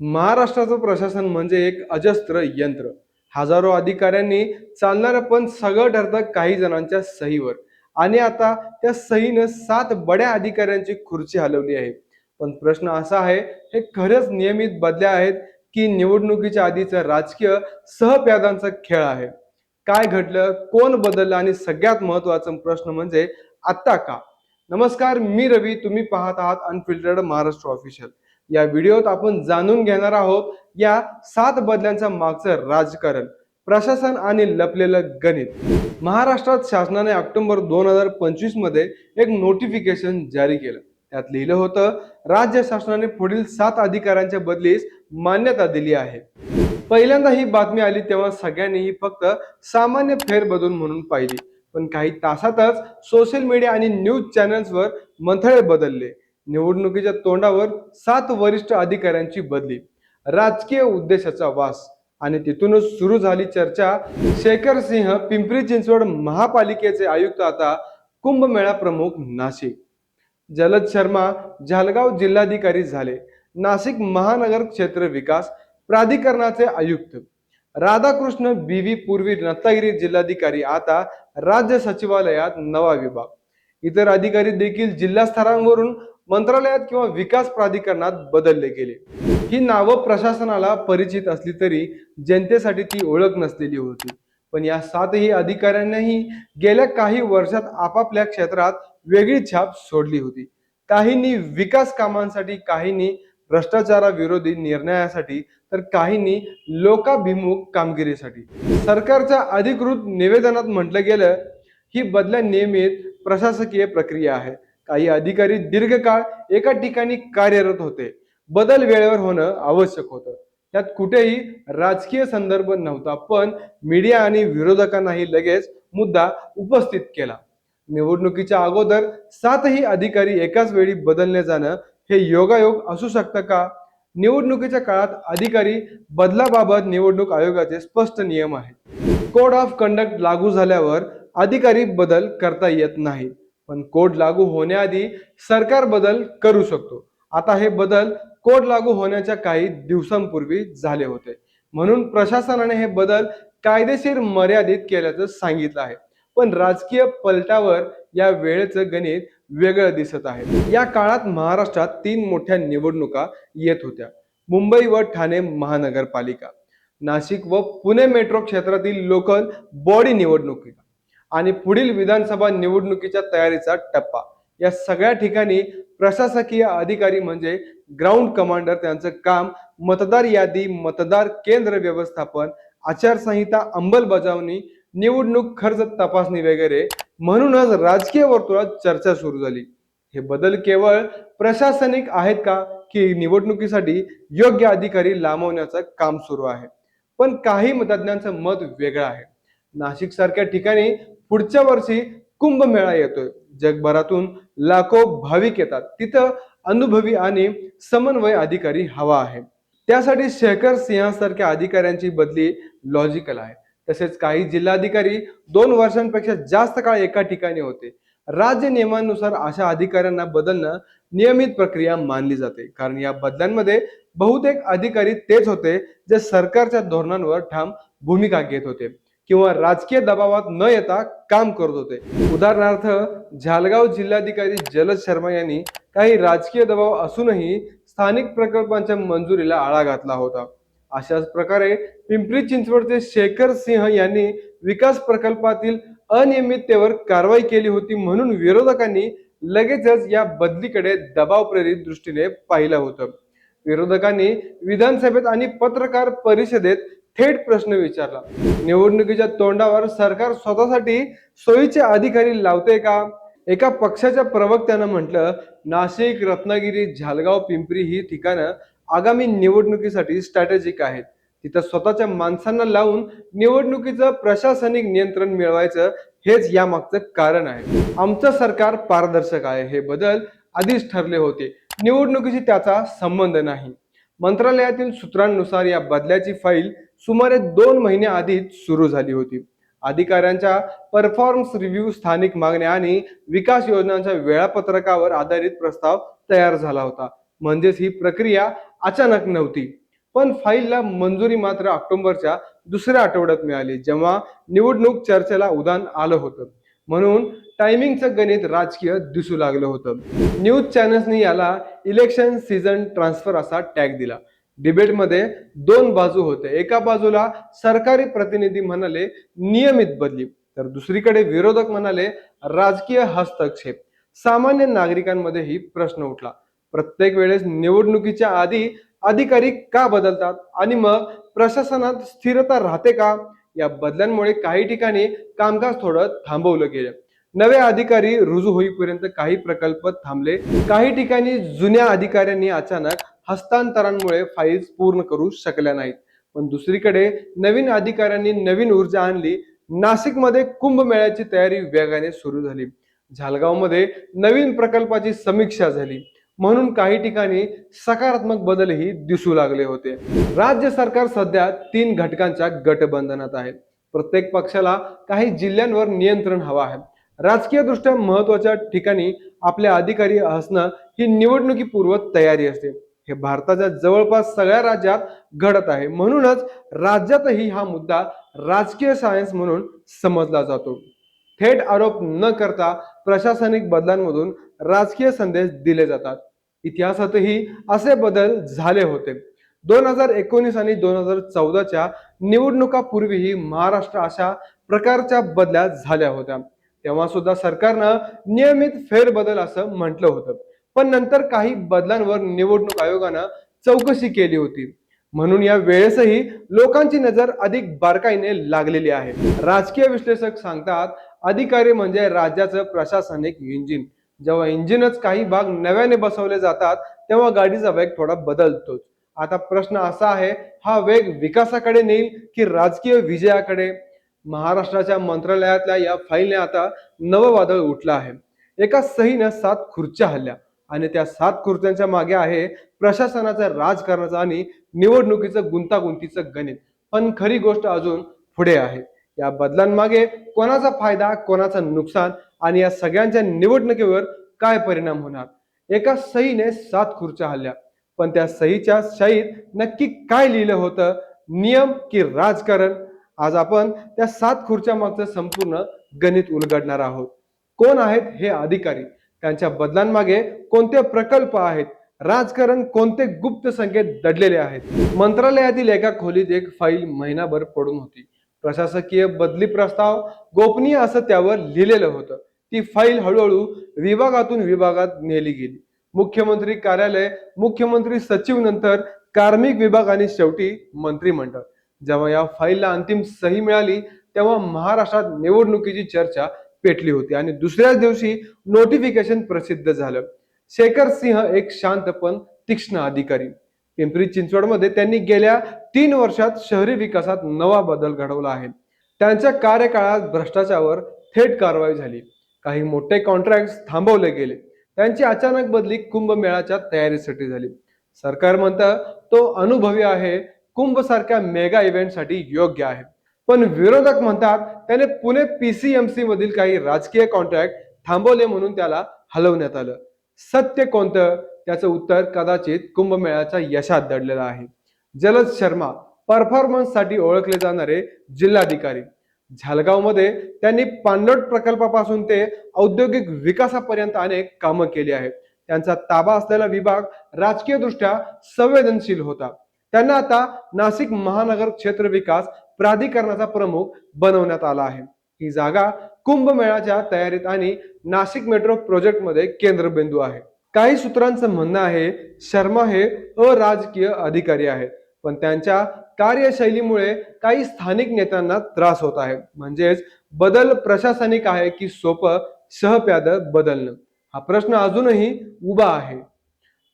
महाराष्ट्राचं प्रशासन म्हणजे एक अजस्त्र यंत्र. हजारो अधिकाऱ्यांनी चालणारं पण सगळं ठरतं काही जणांच्या सहीवर. आणि आता त्या सहीनं सात बड्या अधिकाऱ्यांची खुर्ची हलवली आहे. पण प्रश्न असा आहे हे खरंच नियमित बदल्या आहेत की निवडणुकीच्या आधीचं राजकीय सहप्यादांचा खेळ आहे? काय घडलं कोण बदललं आणि सगळ्यात महत्त्वाचा प्रश्न म्हणजे आत्ता का? नमस्कार मी रवी तुम्ही पाहत आहात अनफिल्टर्ड महाराष्ट्र ऑफिशियल या व्हिडिओत आपण जाणून घेणार आहोत या सात बदल्यांच्या मागचं राजकारण. प्रशासन आणि लपलेलं गणित. महाराष्ट्रात शासनाने ऑक्टोबर दोन हजार पंचवीसमध्ये एक नोटिफिकेशन जारी केलं. त्यात लिहिलं होतं राज्य शासनाने पुढील सात अधिकाऱ्यांच्या बदलीस मान्यता दिली आहे. पहिल्यांदा ही बातमी आली तेव्हा सगळ्यांनी ही फक्त सामान्य फेरबदल म्हणून पाहिली. पण काही तासातच सोशल मीडिया आणि न्यूज चॅनल्सवर मंथळे बदलले. निवडणुकीच्या तोंडावर सात वरिष्ठ अधिकाऱ्यांची बदली. राजकीय उद्देशाचा वास. आणि तिथूनच सुरू झाली चर्चा. शेखर सिंह पिंपरी चिंचवड महापालिकेचे आयुक्त आता कुंभमेळा प्रमुख नाशिक. जलद शर्मा जळगाव जिल्हाधिकारी झाले. नाशिक महानगर क्षेत्र विकास प्राधिकरणाचे आयुक्त. राधाकृष्ण बी व्ही पूर्वी रत्नागिरी जिल्हाधिकारी आता राज्य सचिवालयात नवा विभाग. इतर अधिकारी देखील जिल्हा स्तरांवरून मंत्रालयात किंवा विकास प्राधिकरणात बदलले गेले. ही नावं प्रशासनाला परिचित असली तरी जनतेसाठी ती ओळख नसलेली होती. पण या सातही अधिकाऱ्यांनाही गेल्या काही वर्षात आपापल्या क्षेत्रात वेगळी छाप सोडली होती. काहींनी विकास कामांसाठी काहींनी भ्रष्टाचाराविरोधी निर्णयासाठी तर काहींनी लोकाभिमुख कामगिरीसाठी. सरकारच्या अधिकृत निवेदनात म्हटलं गेलं ही बदल्या नियमित प्रशासकीय प्रक्रिया आहे. काही अधिकारी दीर्घकाळ एका ठिकाणी कार्यरत होते. बदल वेळेवर होणं आवश्यक होतं. त्यात कुठेही राजकीय संदर्भ नव्हता पण मीडिया आणि विरोधकांनाही लगेच मुद्दा उपस्थित केला. निवडणुकीच्या अगोदर सातही अधिकारी एकाच वेळी बदलले जाणं हे योगायोग असू शकतं का? निवडणुकीच्या काळात अधिकारी बदलाबाबत निवडणूक आयोगाचे स्पष्ट नियम आहेत. कोड ऑफ कंडक्ट लागू झाल्यावर अधिकारी बदल करता येत नाही. पण कोड लागू होण्याआधी सरकार बदल करू शकतो. आता हे बदल कोड लागू होण्याच्या काही दिवसांपूर्वी झाले होते. म्हणून प्रशासनाने हे बदल कायदेशीर मर्यादित केल्याचं सांगितलं आहे. पण राजकीय पलटावर या वेळेचं गणित वेगळं दिसत आहे. या काळात महाराष्ट्रात तीन मोठ्या निवडणुका येत होत्या. मुंबई व ठाणे महानगरपालिका. नाशिक व पुणे मेट्रो क्षेत्रातील लोकल बॉडी निवडणुका आणि पुढील विधानसभा निवडणुकीच्या तयारीचा टप्पा. या सगळ्या ठिकाणी प्रशासकीय अधिकारी म्हणजे ग्राउंड कमांडर त्यांचं काम मतदार यादी मतदार केंद्र व्यवस्थापन आचारसंहिता अंमलबजावणी निवडणूक खर्च तपासणी वगैरे. म्हणूनच राजकीय वर्तुळात चर्चा सुरू झाली. हे बदल केवळ प्रशासनिक आहेत का? की निवडणुकीसाठी योग्य अधिकारी लांबवण्याचं काम सुरू आहे. पण काही तज्ज्ञांचं मत वेगळं आहे. नाशिक सारख्या ठिकाणी पुढच्या वर्षी कुंभमेळा येतोय. जगभरातून लाखो भाविक येतात. तिथं अनुभवी आणि समन्वय अधिकारी हवा आहे. त्यासाठी शेखर सिंहासारख्या अधिकाऱ्यांची बदली लॉजिकल आहे. तसेच काही जिल्हाधिकारी दोन वर्षांपेक्षा जास्त काळ एका ठिकाणी होते. राज्य नियमानुसार अशा अधिकाऱ्यांना बदलणं नियमित प्रक्रिया मानली जाते. कारण या बदल्यांमध्ये बहुतेक अधिकारी तेच होते जे सरकारच्या धोरणांवर ठाम भूमिका घेत होते. किंवा राजकीय दबावात न येता काम करत होते. उदाहरणार्थ झालगाव जिल्हाधिकारी जलद शर्मा यांनी काही राजकीय दबाव असूनही स्थानिक प्रकल्पांच्या मंजुरीला आळा घातला होता. अशाच प्रकारे पिंपरी चिंचवडचे शेखर सिंह यांनी विकास प्रकल्पातील अनियमिततेवर कारवाई केली होती म्हणून विरोधकांनी लगेचच या बदलीकडे दबाव प्रेरित दृष्टीने पाहिलं होतं. विरोधकांनी विधानसभेत आणि पत्रकार परिषदेत थेट प्रश्न विचारला. निवडणुकीच्या तोंडावर सरकार स्वतःसाठी सोयीचे अधिकारी लावते का? एका पक्षाच्या प्रवक्त्यानं म्हटलं नाशिक रत्नागिरी झालगाव पिंपरी ही ठिकाणं आगामी निवडणुकीसाठी स्ट्रॅटेजिक आहेत. तिथं स्वतःच्या माणसांना लावून निवडणुकीचं प्रशासनिक नियंत्रण मिळवायचं हेच यामागचं कारण आहे. आमचं सरकार पारदर्शक आहे हे बदल आधीच ठरले होते. निवडणुकीशी त्याचा संबंध नाही. मंत्रालयातील सूत्रांनुसार या बदल्याची फाईल सुमारे दोन महिन्या आधीच सुरू झाली होती. अधिकाऱ्यांच्या परफॉर्मन्स रिव्ह्यू स्थानिक मागण्या आणि विकास योजनांच्या वेळापत्रकावर आधारित प्रस्ताव तयार झाला होता. म्हणजेच ही प्रक्रिया अचानक नव्हती. पण फाईलला मंजुरी मात्र ऑक्टोबरच्या दुसऱ्या आठवड्यात मिळाली जेव्हा निवडणूक चर्चेला उदान आलं होतं. म्हणून टायमिंगचं गणित राजकीय दिसू लागलं होतं. न्यूज चॅनल्सनी याला इलेक्शन सीझन ट्रान्सफर असा टॅग दिला. डिबेटमध्ये दोन बाजू होते. एका बाजूला सरकारी प्रतिनिधी म्हणाले नियमित बदली. तर दुसरीकडे विरोधक म्हणाले राजकीय हस्तक्षेप. सामान्य नागरिकांमध्येही प्रश्न उठला. प्रत्येक वेळेस निवडणुकीच्या आधी अधिकारी का बदलतात आणि मग प्रशासनात स्थिरता राहते का? या बदल्यांमुळे काही ठिकाणी कामकाज थोडं थांबवलं गेलं. नवे अधिकारी रुजू होईपर्यंत काही प्रकल्प थांबले. काही ठिकाणी जुन्या अधिकाऱ्यांनी अचानक हस्तांतरांमुळे फाईल्स पूर्ण करू शकल्या नाहीत. पण दुसरीकडे नवीन अधिकाऱ्यांनी नवीन ऊर्जा आणली. नाशिकमध्ये कुंभमेळ्याची तयारी वेगाने सुरू झाली. झालगावमध्ये नवीन प्रकल्पाची समीक्षा झाली. म्हणून काही ठिकाणी सकारात्मक बदलही दिसू लागले होते. राज्य सरकार सध्या तीन घटकांच्या गटबंधनात आहे. प्रत्येक पक्षाला काही जिल्ह्यांवर नियंत्रण हवं आहे. राजकीय दृष्ट्या महत्त्वाच्या ठिकाणी आपले अधिकारी असणं ही निवडणुकीपूर्व तयारी असते. हे भारताच्या जवळपास सगळ्या राज्यात घडत आहे. म्हणूनच राज्यातही हा मुद्दा राजकीय सायन्स म्हणून समजला जातो. थेट आरोप न करता प्रशासनिक बदलांमधून राजकीय संदेश दिले जातात. इतिहासातही असे बदल झाले होते. दोन हजार एकोणीस आणि दोन हजार चौदाच्या निवडणुकापूर्वीही महाराष्ट्र अशा प्रकारच्या बदल्या झाल्या होत्या. तेव्हा सुद्धा सरकारनं नियमित फेरबदल असं म्हटलं होतं. पण नंतर काही बदलांवर निवडणूक आयोगानं चौकशी केली होती. म्हणून या वेळेसही लोकांची नजर अधिक बारकाईने लागलेली आहे. राजकीय विश्लेषक सांगतात अधिकारी म्हणजे राज्याचं प्रशासनिक इंजिन. जेव्हा इंजिनच काही भाग नव्याने बसवले जातात तेव्हा गाडीचा वेग थोडा बदलतोच. आता प्रश्न असा आहे हा वेग विकासाकडे नेईल की राजकीय विजयाकडे? महाराष्ट्राच्या मंत्रालयातल्या या फाईलने आता नवं वादळ उठलं आहे. एका सहीनं सात खुर्च्या हल्ल्या. आणि त्या सात खुर्च्यांच्या मागे आहे प्रशासनाचं राजकारणाचं आणि निवडणुकीचं गुंतागुंतीचं गणित. पण खरी गोष्ट अजून पुढे आहे. या बदलांमागे कोणाचा फायदा कोणाचं नुकसान आणि या सगळ्यांच्या निवडणुकीवर काय परिणाम होणार? एका सहीने सात खुर्च्या हल्ल्या. पण त्या सहीच्या शाहीत नक्की काय लिहिलं होतं? नियम की राजकारण? आज आपण त्या सात खुर्च्या मागचं संपूर्ण गणित उलगडणार आहोत. कोण आहेत हे अधिकारी? त्यांच्या बदलांमागे कोणते प्रकल्प आहेत? राजकारण कोणते गुप्त संकेत दडलेले आहेत? मंत्रालयातील एका खोलीत एक फाईल महिनाभर पडून होती. प्रशासकीय बदली प्रस्ताव गोपनीय असं त्यावर लिहिलेलं होतं. ती फाईल हळूहळू विभागातून विभागात नेली गेली. मुख्यमंत्री कार्यालय मुख्यमंत्री सचिव नंतर कार्मिक विभाग आणि शेवटी मंत्रिमंडळ. जेव्हा या फाईलला अंतिम सही मिळाली तेव्हा महाराष्ट्रात निवडणुकीची चर्चा पेटली होती. आणि दुसऱ्याच दिवशी नोटिफिकेशन प्रसिद्ध झालं. शेखर सिंह एक शांत पण तीक्ष्ण अधिकारी. पिंपरी चिंचवडमध्ये त्यांनी गेल्या तीन वर्षात शहरी विकासात नवा बदल घडवला आहे. त्यांच्या कार्यकाळात भ्रष्टाचारावर थेट कारवाई झाली. काही मोठे कॉन्ट्रॅक्ट थांबवले गेले. त्यांची अचानक बदली कुंभमेळाच्या तयारीसाठी झाली. सरकार म्हणतं तो अनुभवी आहे. कुंभ सारख्या मेगा इव्हेंटसाठी योग्य आहे. पण विरोधक म्हणतात त्याने पुणे पीसीएमसी मधील काही राजकीय कॉन्ट्रॅक्ट थांबवले म्हणून त्याला हलवण्यात आलं. सत्य कोणतं? त्याचं उत्तर कदाचित कुंभमेळ्याच्या यशात दडलेलं आहे. जलद शर्मा परफॉर्मन्ससाठी ओळखले जाणारे जिल्हाधिकारी. झालगावमध्ये त्यांनी पाणलोट प्रकल्पापासून ते औद्योगिक विकासापर्यंत अनेक कामं केली आहेत. त्यांचा ताबा असलेला विभाग राजकीय दृष्ट्या संवेदनशील होता. त्यांना आता नाशिक महानगर क्षेत्र विकास प्राधिकरणाचा प्रमुख बनवण्यात आला आहे. ही जागा कुंभमेळाच्या तयारीत आणि नाशिक मेट्रो प्रोजेक्टमध्ये केंद्रबिंदू आहे. काही सूत्रांचं म्हणणं आहे शर्मा हे अराजकीय अधिकारी आहेत पण त्यांच्या कार्यशैलीमुळे काही स्थानिक नेत्यांना त्रास होत आहे. म्हणजेच बदल प्रशासनिक आहे की सोपं सहप्याद बदलणं? हा प्रश्न अजूनही उभा आहे.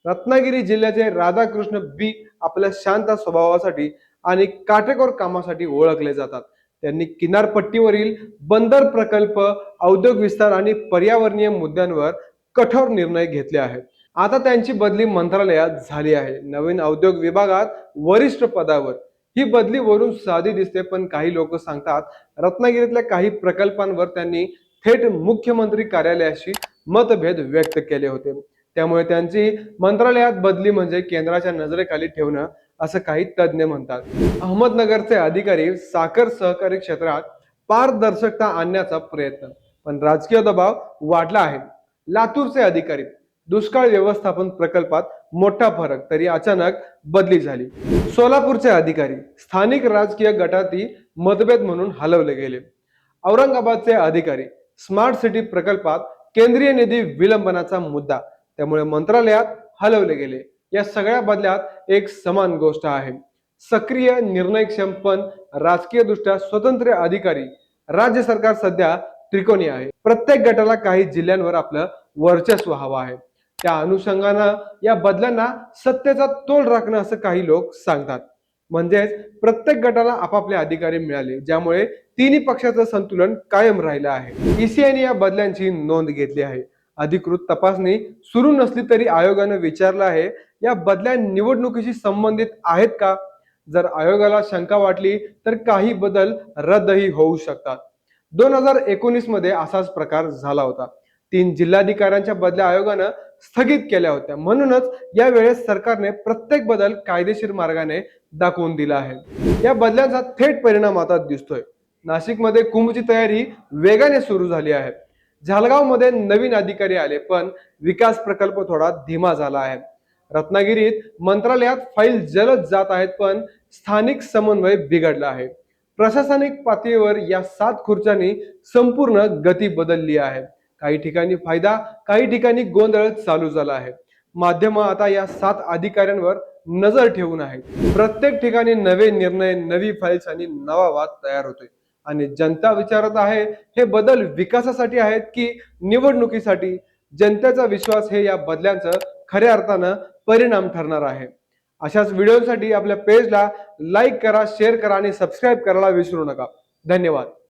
रत्नागिरी जिल्ह्याचे राधाकृष्ण बी आपल्या शांत स्वभावासाठी आणि काटेकोर कामासाठी ओळखले जातात. त्यांनी किनारपट्टीवरील बंदर प्रकल्प औद्योगिक विस्तार आणि पर्यावरणीय मुद्द्यांवर कठोर निर्णय घेतले आहेत. आता त्यांची बदली मंत्रालयात झाली आहे. नवीन औद्योगिक विभागात वरिष्ठ पदावर. ही बदली वरून साधी दिसते पण काही लोक सांगतात रत्नागिरीतल्या काही प्रकल्पांवर त्यांनी थेट मुख्यमंत्री कार्यालयाशी मतभेद व्यक्त केले होते. त्यामुळे त्यांची मंत्रालयात बदली म्हणजे केंद्राच्या नजरेखाली ठेवणं असं काही तज्ज्ञ म्हणतात. अहमदनगरचे अधिकारी साखर सहकारी क्षेत्रात पारदर्शकता आणण्याचा प्रयत्न पण राजकीय दबाव वाढला आहे. लातूरचे अधिकारी दुष्काळ व्यवस्थापन प्रकल्पात मोठा फरक तरी अचानक बदली झाली. सोलापूरचे अधिकारी स्थानिक राजकीय गटातील मतभेद म्हणून हलवले गेले. औरंगाबादचे अधिकारी स्मार्ट सिटी प्रकल्पात केंद्रीय निधी विलंबनाचा मुद्दा त्यामुळे मंत्रालयात हलवले गेले. या सगळ्या बदल्यात एक समान गोष्ट आहे. सक्रिय निर्णयक्षम पण राजकीय दृष्ट्या स्वतंत्र अधिकारी राज्य सरकार सध्या त्रिकोणी आहे. प्रत्येक गटाला काही जिल्ह्यांवर आपलं वर्चस्व हवं आहे. त्या अनुषंगानं या बदलांना सत्तेचा तोल राखणं असं काही लोक सांगतात. म्हणजेच प्रत्येक गटाला आपापले अधिकारी मिळाले ज्यामुळे तिन्ही पक्षाचं संतुलन कायम राहिलं आहे. ईसीआयने या बदल्यांची नोंद घेतली आहे. अधिकृत तपासणी सुरू नसली तरी आयोगानं विचारलं आहे या बदल्या निवडणुकीशी संबंधित आहेत का? जर आयोगाला शंका वाटली तर काही बदल रद्दही होऊ शकतात. दोन हजार एकोणीसमध्ये असाच प्रकार झाला होता. तीन जिल्हाधिकाऱ्यांच्या बदल्या आयोगानं स्थगित केल्या होत्या. म्हणूनच या वेळेस सरकारने प्रत्येक बदल कायदेशीर मार्गाने दाखवून दिला आहे. या बदल्यांचा थेट परिणाम आता दिसतोय. नाशिकमध्ये कुंभची तयारी वेगाने सुरू झाली आहे. झालगावमध्ये नवीन अधिकारी आले पण विकास प्रकल्प थोडा धीमा झाला आहे. रत्नागिरीत मंत्रालयात फाईल जलद जात आहेत पण स्थानिक समन्वय बिघडला आहे. प्रशासनिक पातळीवर या सात खुर्च्यांनी संपूर्ण गती बदलली आहे. काही ठिकाणी फायदा काही ठिकाणी गोंधळ चालू झाला आहे. माध्यम आता या सात अधिकाऱ्यांवर नजर ठेवून आहेत. प्रत्येक ठिकाणी नवे निर्णय नवी फाईल्स आणि नवा वाद तयार होतोय. आणि जनता विचारत आहे हे बदल विकासासाठी आहेत की निवडणुकीसाठी? जनतेचा विश्वास हे या बदल्यांचं खऱ्या अर्थानं परिणाम ठरणार आहे. अशाच व्हिडिओसाठी आपल्या पेजला लाईक करा शेअर करा आणि सबस्क्राईब करायला विसरू नका. धन्यवाद.